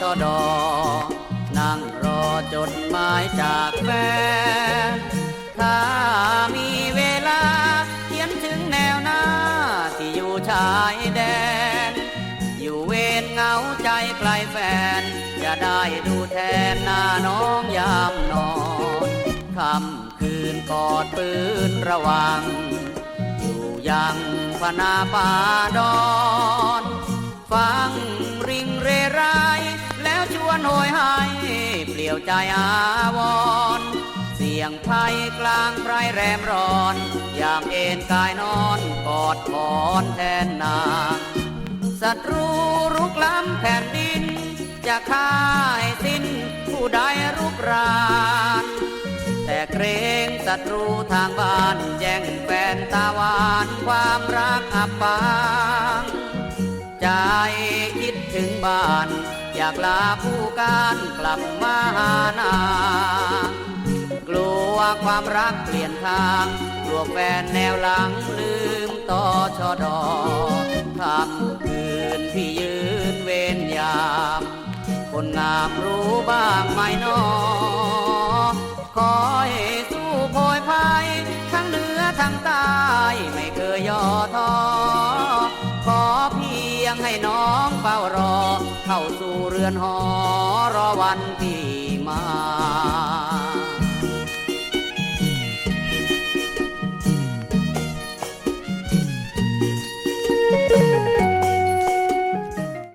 ชดนั่งรอจดหมายจากแฟน ถ้ามีเวลาเขียนถึงแนวหน้า ที่อยู่ชายแดน อยู่เวรเหงาใจไกลแฟน จะได้ดูแทนหน้าน้องยามนอนคำคืนกอดปืนระวัง อยู่ยังพนาป่าดอน ฟังริงเร วนโหยให้เปลี่ยวใจอาวร เสียงไพรกลางไพรแรมร้อนยามเอ็นกายนอนกอดคอนแทนนางศัตรูรุกล้ำแผ่นดิน จะฆ่าสิ้นผู้ใดรุกรานแต่เกรงศัตรูทางบ้านแย่งแฟนตาวานความรักอับปางใจคิดถึงบ้าน อยากลาผู้การกลับมาหานากลัวความรักเปลี่ยนทางกลัวแฟนแนวหลังลืมต่อชอดอคำคืนที่ยืนเวนยาม คนงามรู้บ้างไหมนอ เข้าสู่เรือนหอรอวันที่มา